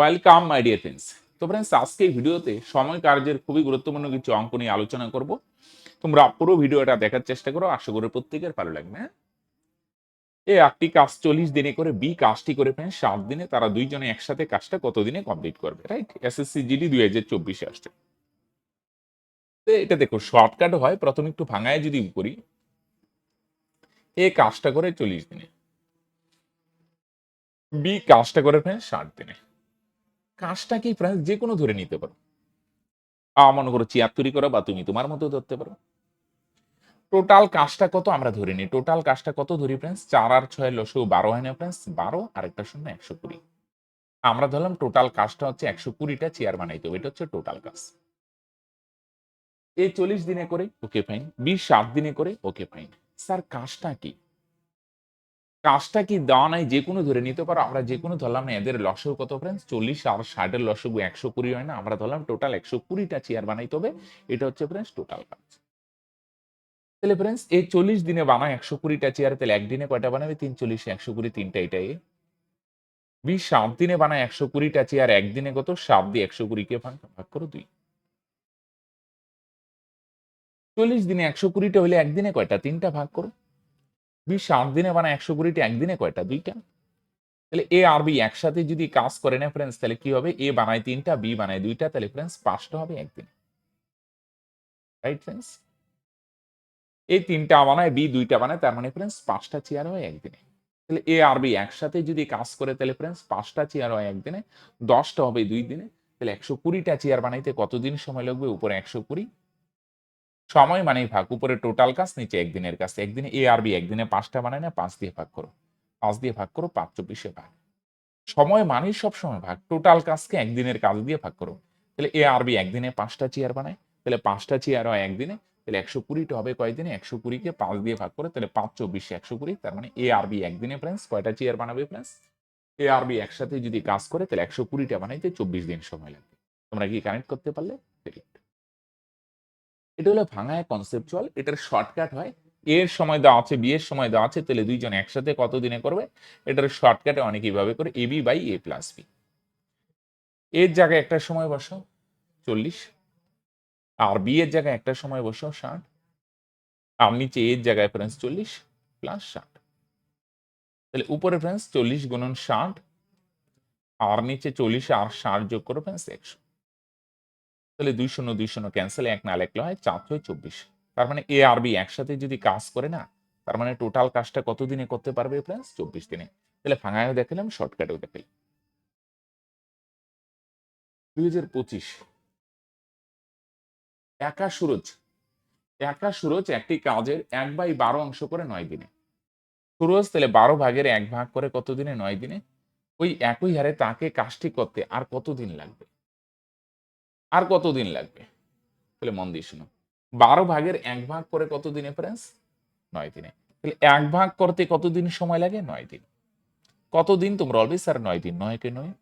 Welcome my dear friends তো friends আজকে ভিডিওতে সময় কার্যের খুবই গুরুত্বপূর্ণ কিছু অঙ্ক নিয়ে আলোচনা করব। তোমরা পুরো ভিডিওটা দেখার চেষ্টা করো, আশা করি প্রত্যেকের ভালো লাগবে হ্যাঁ? এ একটি কাজ চল্লিশ দিনে করে বি কাজটি করে ফ্রেন্ড সাত দিনে তারা দুইজনে একসাথে কাজটা কত দিনে কমপ্লিট করবে রাইট এসএসসি জিডি দুই হাজার চব্বিশে আসছে। এটা দেখো শর্টকাট হয়, প্রথমে একটু ভাঙায় যদি করি, এ কাজটা করে চল্লিশ দিনে। বি কাজটা করে ফ্রেন্ড ষাট দিনে। কাজটা কি ফ্রেন্ড যে কোনো ধরে নিতে পারো। মনে করো ছিয়াত্তরই করো বা তুমি তোমার মতো ধরতে পারো। টোটাল কাজটা কত আমরা ধরে নিই। টোটাল কাজটা কত ধরি ফ্রেন্ডস চার আর ছয় লসু বারো হয় না ফ্রেন্ডস বারো আর একটা শূন্য একশো কুড়ি। আমরা ধরলাম টোটাল কাজটা হচ্ছে একশো কুড়িটা চেয়ার বানাইতে হবে। এটা হচ্ছে টোটাল কাজ। এই চল্লিশ দিনে করে ওকে ফাইন বিশ, সাত দিনে করে ওকে ফাইন স্যার কাজটা কি? কাজটা কি দেওয়া নাই, যে কোনো ধরে নিতে পারো, আমরা যে কোনো ধরলাম না, এদের লসও কত ফ্রেন্ডস চল্লিশ আর ষাটের লসগু একশো কুড়ি হয় না, আমরা ধরলাম টোটাল একশো কুড়িটা চেয়ার বানাইতে হবে এটা হচ্ছে ফ্রেন্ডস টোটাল কাজ। তাহলে ফ্রেন্ডস এই চল্লিশ দিনে বানায় একশো কুড়িটা চেয়ার তাহলে একদিনে কয়টা বানাবে? তিন চল্লিশে, একশো কুড়ি, তিনটা এটাই। বিশ, সাত দিনে বানায় একশো কুড়িটা চেয়ার একদিনে কত? সাত দিয়ে একশো কুড়িকে ভাগ? ভাগ করো দুই। চল্লিশ দিনে একশো কুড়িটা হলে একদিনে কয়টা? তিনটা ভাগ করো। বিশ সাত দিনে বানায় একশো কুড়িটা, একদিনে কয়টা? দুইটা। তাহলে এ আর বি একসাথে যদি কাজ করে না ফ্রেন্ডস তাহলে কি হবে? এ বানায় তিনটা বি বানায় দুইটা, তাহলে ফ্রেন্ডস পাঁচটা হবে একদিনে। রাইট ফ্রেন্ডস এই তিনটা বানায় বি দুইটা বানায়, তার মানে ফ্রেন্ডস পাঁচটা চেয়ার হয় একদিনে। তাহলে এ আর বি একসাথে যদি কাজ করে, তাহলে ফ্রেন্ডস পাঁচটা চেয়ার হয় একদিনে, দশটা হবে দুই দিনে। তাহলে একশো কুড়িটা চেয়ার বানাইতে কতদিন সময় লাগবে? উপরে একশো কুড়ি। সময় মানেই ভাগ। উপরে টোটাল কাজ, নিচে একদিনের কাজ। একদিনে এ আর বি একদিনে পাঁচটা বানায় না পাঁচ দিয়ে ভাগ করো। পাঁচ দিয়ে ভাগ করো, পাঁচ চব্বিশে ভাগ। সময় মানেই সব সময় ভাগ। টোটাল কাজকে একদিনের কাজ দিয়ে ভাগ করো। তাহলে এ আর বি একদিনে পাঁচটা চেয়ার বানায়। তাহলে পাঁচটা চেয়ার হয় একদিনে। তাহলে একশো কুড়িটা হবে কয়দিনে একশো কুড়িকে পাঁচ দিয়ে ভাগ করে। তাহলে পাঁচ চব্বিশে একশো কুড়ি, তার মানে এ আর বি একদিনে ফ্রেন্ডস কয়টা চেয়ার বানাবে ফ্রেন্ডস এ আর বি একসাথে যদি কাজ করে, তাহলে একশো কুড়িটা বানাইতে চব্বিশ দিন সময় লাগবে। তোমরা কি কানেক্ট করতে পারলে? এটা হলো ভাঙায় কনসেপচুয়াল এটার শর্টকাট হয়। এর সময় দেওয়া আছে বি এর সময় দেওয়া আছে, তাহলে দুইজন একসাথে কত দিনে করবে? এটার শর্টকাটে অনেক এইভাবে করে A B by A plus B এর জায়গায় একটা সময় বসো চল্লিশ। আর বি এর জায়গায় একটা সময় বসো ষাট। আর নিচে এর জায়গায় ফ্রেন্স চল্লিশ প্লাস ষাট। তাহলে উপরে ফ্রেন্স চল্লিশ গুণন ষাট। আর নিচে চল্লিশ আর ষাট যোগ করো ফ্রেন্স একশো। তাহলে দুই শূন্য দুই শূন্য ক্যান্সেল এক না লেখলে হয় চার ছয় চব্বিশ। তার মানে এ আর বি একসাথে যদি কাজ করে না, তার মানে টোটাল কাজটা কত দিনে করতে পারবে ফ্রেন্স চব্বিশ দিনে। তাহলে ফাঙায়ও দেখালাম শর্টকাটেও দেখালাম। দুই হাজার পঁচিশ। একা সুরজ। একা সুরজ একটি কাজের এক বাই বারো অংশ করে নয় দিনে। সুরজ তাহলে বারো ভাগের এক ভাগ করে কত দিনে নয় দিনে। ওই একই হারে তাকে কাজটি করতে আর কত দিন লাগবে? আর কত দিন লাগবে? তাহলে মন দিয়ে শুনো বারো ভাগের এক ভাগ করে কত দিনে ফ্রেন্স নয় দিনে। তাহলে এক ভাগ করতে কতদিন সময় লাগে? নয় দিন। কতদিন তোমরা অলরেডি স্যার নয় দিন? নয় কে নয়।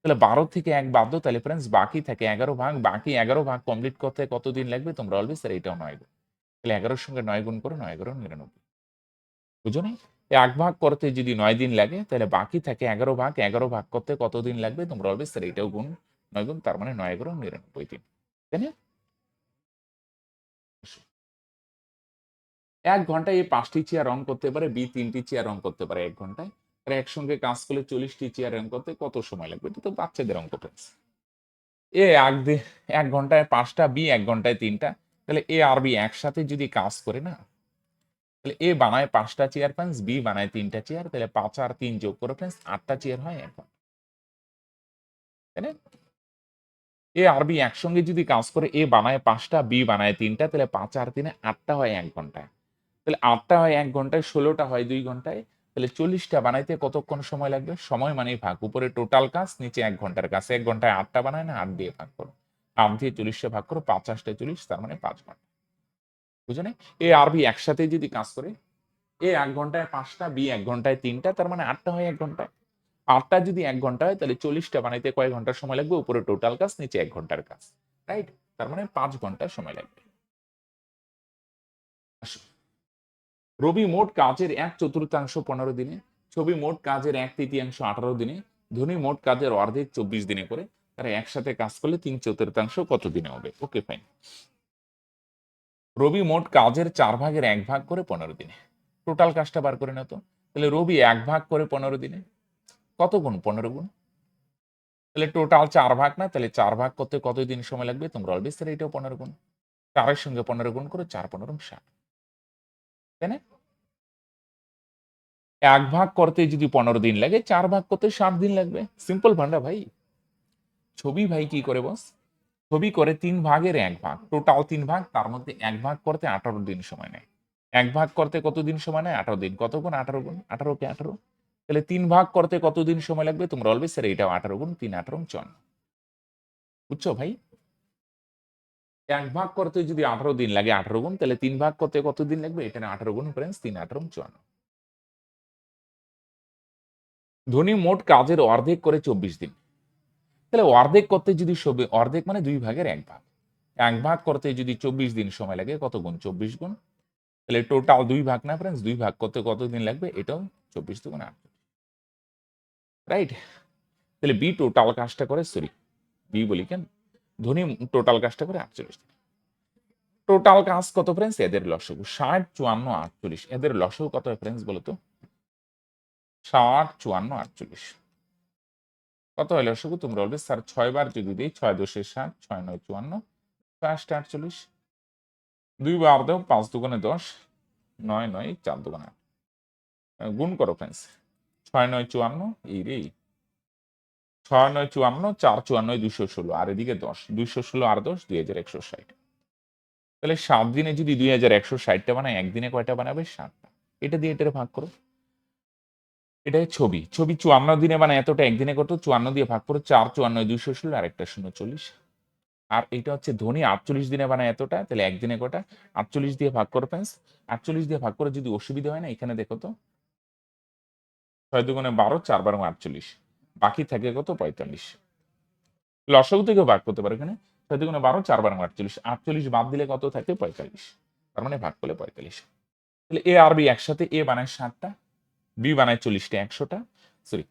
তাহলে বারো থেকে এক বাদ দাও, তাহলে ফ্রেন্ডস বাকি থাকে এগারো ভাগ। বাকি এগারো ভাগ কমপ্লিট করতে কতদিন লাগবে? তোমরা অলরেডি স্যার এটাও নয় গুণ। তাহলে এগারোর সঙ্গে নয় গুণ করো, নয় এগারো নিরানব্বই। বুঝো নি এক ভাগ করতে যদি নয় দিন লাগে, তাহলে বাকি থাকে এগারো ভাগ। এগারো ভাগ করতে কতদিন লাগবে? তোমরা অলরেডি স্যার এটাও গুণ নয় গুণ তার মানে নয় এগারো নিরানব্বই দিন তাই না? এক ঘন্টায় এই পাঁচটি চেয়ার রং করতে পারে, বি তিনটি চেয়ার রং করতে পারে এক ঘন্টায়। আর একসঙ্গে কাজ করলে চল্লিশটি চেয়ার রং করতে কত সময় লাগবে? এটা তো বাচ্চাদের অঙ্ক ফ্রেন্ডস এ এক ঘন্টায় পাঁচটা, বি এক ঘন্টায় তিনটা। তাহলে এ আর বি একসাথে যদি কাজ করে না, তাহলে এ বানায় পাঁচটা চেয়ার ফ্রেন্ডস বি বানায় তিনটা চেয়ার, তাহলে পাঁচ আর তিন যোগ করে ফ্রেন্ডস আটটা চেয়ার হয় এখন তাই না? এ আর বি একসঙ্গে যদি কাজ করে, এ বানায় পাঁচটা, বি বানায় তিনটা, তাহলে পাঁচ আর তিনে আটটা হয় এক ঘন্টায়। তাহলে আটটা হয় এক ঘন্টায়, ষোলোটা হয় দুই ঘন্টায়, তাহলে চল্লিশটা বানাইতে কতক্ষণ সময় লাগবে? সময় মানেই ভাগ। উপরে টোটাল কাজ, নিচে এক ঘণ্টার কাজ। এক ঘন্টায় আটটা বানায় না, আট দিয়ে ভাগ করো। আট দিয়ে চল্লিশটা ভাগ করো, পাঁচ আটটা চল্লিশ, তার মানে পাঁচ ঘণ্টা। বুঝো না এ আর বি একসাথে যদি কাজ করে, এ এক ঘন্টায় পাঁচটা, বি এক ঘন্টায় তিনটা, তার মানে আটটা হয় এক ঘন্টায়। আটটা যদি এক ঘণ্টা হয়, তাহলে চল্লিশটা বানাইতে কয় ঘণ্টার সময় লাগবে? উপরে টোটাল কাজ, নিচে এক ঘণ্টার কাজ রাইট তার মানে পাঁচ ঘণ্টা সময় লাগবে। রবি মোট কাজের এক চতুর্থাংশ পনেরো দিনে, ছবি মোট কাজের এক তৃতীয়াংশ আঠারো দিনে, ধনী মোট কাজের অর্ধেক চব্বিশ দিনে করে, তারা একসাথে কাজ করলে তিন চতুর্থাংশ কত দিনে হবে? ওকে ফাইন রবি মোট কাজের চার ভাগের এক ভাগ করে পনেরো দিনে টোটাল কাজটা বার করে না তো। তাহলে রবি এক ভাগ করে পনেরো দিনে কত গুণ? পনেরো গুণ। তাহলে টোটাল চার ভাগ না? তাহলে চার ভাগ করতে কত দিন সময় লাগবে? তোমরা অলবেজ তাহলে এটাও পনেরো গুণ। চারের সঙ্গে পনেরো গুণ করে চার, পনেরো ষাট। তাই না? এক ভাগ করতে যদি পনেরো দিন লাগে, চার ভাগ করতে ষাট দিন লাগবে। সিম্পল ভান্ডা ভাই। ছবি ভাই কি করে বস ছবি করে তিন ভাগের এক ভাগ। টোটাল তিন ভাগ, তার মধ্যে এক ভাগ করতে আঠারো দিন সময় নেয়। এক ভাগ করতে কত দিন সময় নেয়? আঠারো দিন। কত গুণ? আঠারো গুণ। আঠারো কে আঠারো। তাহলে তিন ভাগ করতে কত দিন সময় লাগবে? তোমরা অলবেজ স্যার এটাও আঠারো গুণ তিন, আঠারো চন। বুঝছ ভাই? এক ভাগ করতে যদি আঠারো দিন লাগে, আঠারো গুণ, তাহলে তিন ভাগ করতে কত দিন লাগবে? এটা আঠারো গুণ ফ্রেন্স তিন, আঠারো চুয়ান্ন ধনী মোট কাজের অর্ধেক করে চব্বিশ দিন। তাহলে অর্ধেক করতে যদি অর্ধেক মানে দুই ভাগের এক ভাগ। এক ভাগ করতে যদি চব্বিশ দিন সময় লাগে, কত গুণ? চব্বিশ গুণ। তাহলে টোটাল দুই ভাগ না ফ্রেন্ডস দুই ভাগ করতে কত দিন লাগবে? এটাও চব্বিশ দুগুণ আট। রাইট তাহলে বি টোটাল কাজটা করে সরি বি বলি কেন? ধনী টোটাল কাজটা করে আটচল্লিশ টোটাল কাজ কত ফ্রেন্ডস এদের লসগু। ষাট, চুয়ান্ন, আটচল্লিশ। এদের লসগু কত ফ্রেন্ডস বলো তো ষাট, চুয়ান্ন, আটচল্লিশ। কত হয় লসগু? তোমরা বলবে, স্যার, ছয় বার যদি দিই, ছয় দশে ষাট, ছয় নয় চুয়ান্ন আটটা আটচল্লিশ। দুই বার দাও, পাঁচ দোকানে দশ, নয় নয় চার দোকানে গুণ করো ফ্রেন্ডস ছয় নয় চুয়ান্ন, এই রে। ছয় নয় চুয়ান্ন, চার চুয়ান্ন, দুইশো ষোলো, আর এদিকে দশ, দুইশো ষোলো, আর দশ, দুই হাজার একশো ষাট। তাহলে সাত দিনে যদি দুই হাজার একশো ষাটটা বানায় একদিনে কয়টা বানাবে? ষাটটা এটা দিয়ে এটা ভাগ করো। এটাই ছবি। ছবি চুয়ান্ন দিনে বানায় এতটা একদিনে কত? চুয়ান্ন দিয়ে ভাগ করো, চার চুয়ান্ন, দুইশো ষোলো, আর একটা শূন্য চল্লিশ। আর এটা হচ্ছে ধনী, আটচল্লিশ দিনে বানায় এতটা, তাহলে একদিনে কটা আটচল্লিশ দিয়ে ভাগ করো ফ্রেন্স আটচল্লিশ দিয়ে ভাগ করে যদি অসুবিধা হয় না, এখানে দেখো তো ছয় দুগুণে বারো, চার বারো, আটচল্লিশ। বাকি থাকে কত? পঁয়তাল্লিশ। লসগু থেকেও ভাগ করতে পারো এখানে। ছয় দুগুণে বারো, চার বারো, আটচল্লিশ। আটচল্লিশ বাদ দিলে কত থাকে? পঁয়তাল্লিশ। তার মানে ভাগ করলে পঁয়তাল্লিশ। তাহলে এ আর বি একসাথে, এ বানায় ষাটটা বি বানায় চল্লিশটা, একশোটা। সরি,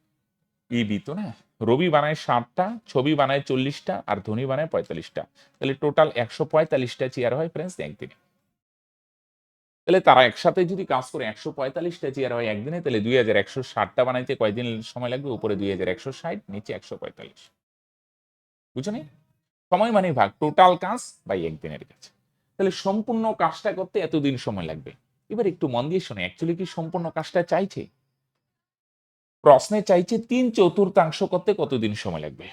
ই বি তো না? রবি বানায় ষাটটা, ছবি বানায় চল্লিশটা, আর ধনী বানায় পঁয়তাল্লিশটা। তাহলে টোটাল একশো পঁয়তাল্লিশটা চেয়ার হয় ফ্রেন্ডস একদিনে তাহলে তারা একসাথে যদি কাজ করে একশো পঁয়তাল্লিশটা চেয়ার হয় একদিনে, তাহলে দুই হাজার একশো ষাটটা বানাইতে কয়দিন সময় লাগবে? উপরে দুই হাজার একশো ষাট, নিচে একশো পঁয়তাল্লিশ। বুঝছ নি? সময় মানে ভাগ টোটাল কাজ বাই একদিনের কাজ। তাহলে সম্পূর্ণ কাজটা করতে এতদিন সময় লাগবে? এবার একটু মন দিয়ে শোনে অ্যাকচুয়ালি কি সম্পূর্ণ কাজটা চাইছে? প্রশ্নে চাইছে তিন চতুর্থাংশ করতে কতদিন সময় লাগবে?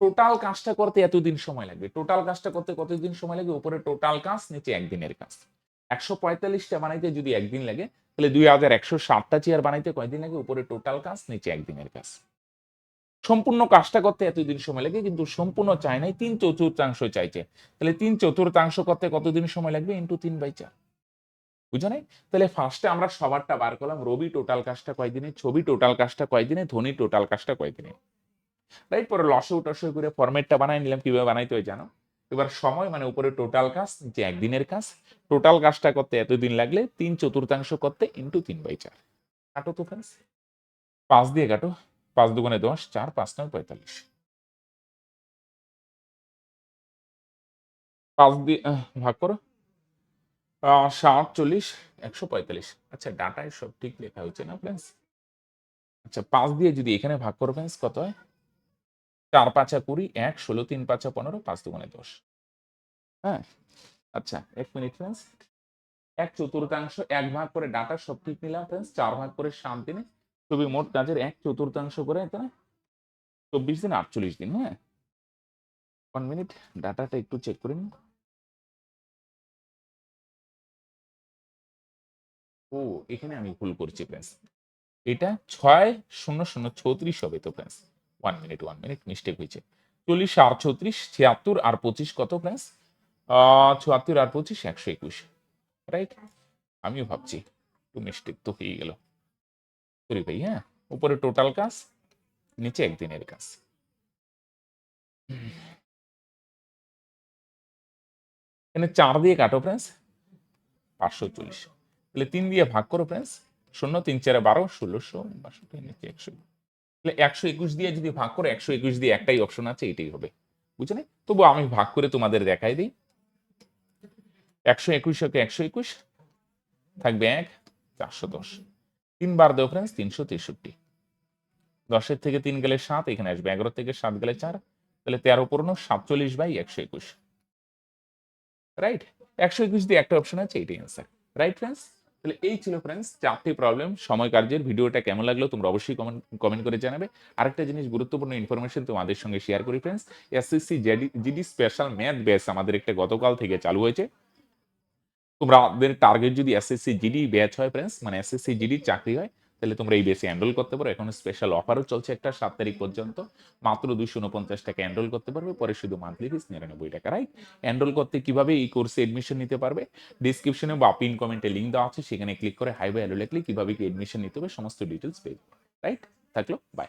টোটাল কাজটা করতে এতদিন সময় লাগবে। টোটাল কাজটা করতে কতদিন সময় লাগবে? উপরে টোটাল কাজ, নিচে একদিনের কাজ। একশো পঁয়তাল্লিশটা বানাইতে যদি একদিন লাগে, তাহলে দুই হাজার একশো ষাটটা চেয়ার বানাইতে কয়দিন লাগে? উপরে টোটাল কাজ, নিচে একদিনের কাজ। সম্পূর্ণ কাজটা করতে এতদিন সময় লাগে, কিন্তু সম্পূর্ণ চায় নাই, তিন চতুর্থাংশ চাইছে। তাহলে তিন চতুর্থাংশ করতে কতদিন সময় লাগবে? ইন্টু তিন বাই চার। বুঝো নাই? তাহলে ফার্স্টে আমরা সবারটা বার করলাম, রবি টোটাল কাজটা কয়দিনে, ছবি টোটাল কাজটা কয়দিনে, ধনী টোটাল কাজটা কয়দিনে। রাইট পরে লসও টসই করে ফরম্যাটটা বানাই নিলাম, কীভাবে বানাইতে হয় জানো? এবার সময় মানে উপরে টোটাল কাজ যে একদিনের কাজ টোটাল কাজটা করতে এতদিন লাগলে তিন চতুর্থাংশ করতে ইন্টু তিন বাই চার। কাটো তো ফ্রেন্ডস পাঁচ দিয়ে কাটো। পাঁচ দুগুণে দশ, চার, পাঁচ নয়, পঁয়তাল্লিশ। পাঁচ দিয়ে ভাগ করো। ষাট, চল্লিশ, একশো পঁয়তাল্লিশ। আচ্ছা ডাটায় সব ঠিক লেখা হচ্ছে না ফ্রেন্ডস আচ্ছা পাঁচ দিয়ে যদি এখানে ভাগ করো ফ্রেন্ডস কত হয়? চার পাঁচা কুড়ি, এক, ষোলো, তিন পাঁচা পনেরো, পাঁচ দুগুণে দশ। হ্যাঁ? আচ্ছা এক মিনিট ফ্রেন্ডস এক চতুর্থাংশ, এক ভাগ করে ডাটা সব ঠিক নিলাম ফ্রেন্ডস চার ভাগ করে সাত দিনে ছবি মোট কাজের এক চতুর্থাংশ করে না? চব্বিশ দিন, আটচল্লিশ দিন হ্যাঁ? ওয়ান মিনিট ডাটাটা একটু চেক করে নিন। ও, এখানে আমি ভুল করছি ফ্রেন্ডস এটা ছয়, শূন্য শূন্য চৌত্রিশ হবে তো friends one minute one minute mistake হয়েছে। চল্লিশ আর চৌত্রিশ ছিয়াত্তর আর পঁচিশ কত ফ্রেন্ডস ছুয়াত্তর আর পঁচিশ, একশো একুশ। রাইট আমিও ভাবছি, একটু মিস্টেক তো হয়ে গেল। সরি ভাই হ্যাঁ? উপরে টোটাল কাজ, নিচে একদিনের কাজ। এখানে চার দিয়ে কাটো ফ্রেন্ডস পাঁচশো চল্লিশ। তাহলে তিন দিয়ে ভাগ করো ফ্রেন্ডস শূন্য, তিন, চারে বারো, ষোলোশো, বাষট্টি, নিচে একশো। একশো একুশ দিয়ে যদি ভাগ করো একশো একুশ দিয়ে একটাই অপশন আছে, এটাই হবে। বুঝলে? তবু আমি ভাগ করে তোমাদের দেখাই দিই। একশো একুশ ওকে একশো একুশ, থাকবে এক, চারশো দশ। তিনবার দেও ফ্রেন্ডস তিনশো তেষট্টি। দশের থেকে তিন গেলে সাত, এখানে আসবে এগারো থেকে সাত গেলে চার, তাহলে তেরো পূর্ণ সাতচল্লিশ বাই একশো একুশ। রাইট একশো একুশ দিয়ে একটা অপশন আছে, এটাই অ্যান্সার রাইট ফ্রেন্ডস তাহলে এই ছিল ফ্রেন্ডস চারটি প্রবলেম সময় কার্যের ভিডিওটা কেমন লাগল তোমরা অবশ্যই কমেন্ট কমেন্ট করে জানাবে। আরেকটা জিনিস গুরুত্বপূর্ণ ইনফরমেশন তোমাদের সঙ্গে শেয়ার করি friends SSC GD special math batch আমাদের একটা গতকাল থেকে চালু হয়েছে। তোমরা টার্গেট যদি এসএসসি জিডি ব্যাচ হয় ফ্রেন্ডস মানে এসএসসি জিডি চাকরি হয় তাহলে তোমরা এই বেসে এনরোল করতে পারো। এখন স্পেশাল অফারও চলছে একটা সাত তারিখ পর্যন্ত। মাত্র দুশো উনপঞ্চাশ টাকা এনরোল করতে পারবে। পরে শুধু মান্থলি ফিস নিরানব্বই টাকা রাইট এনরোল করতে কীভাবে এই কোর্সে এডমিশন নিতে পারবে? ডিসক্রিপশনে বা পিন কমেন্টে লিঙ্ক দেওয়া আছে। সেখানে ক্লিক করে হাই বাই লিখলে কীভাবে কি এডমিশন নিতে হবে, সমস্ত ডিটেলস পেয়ে রাইট থাকল বাই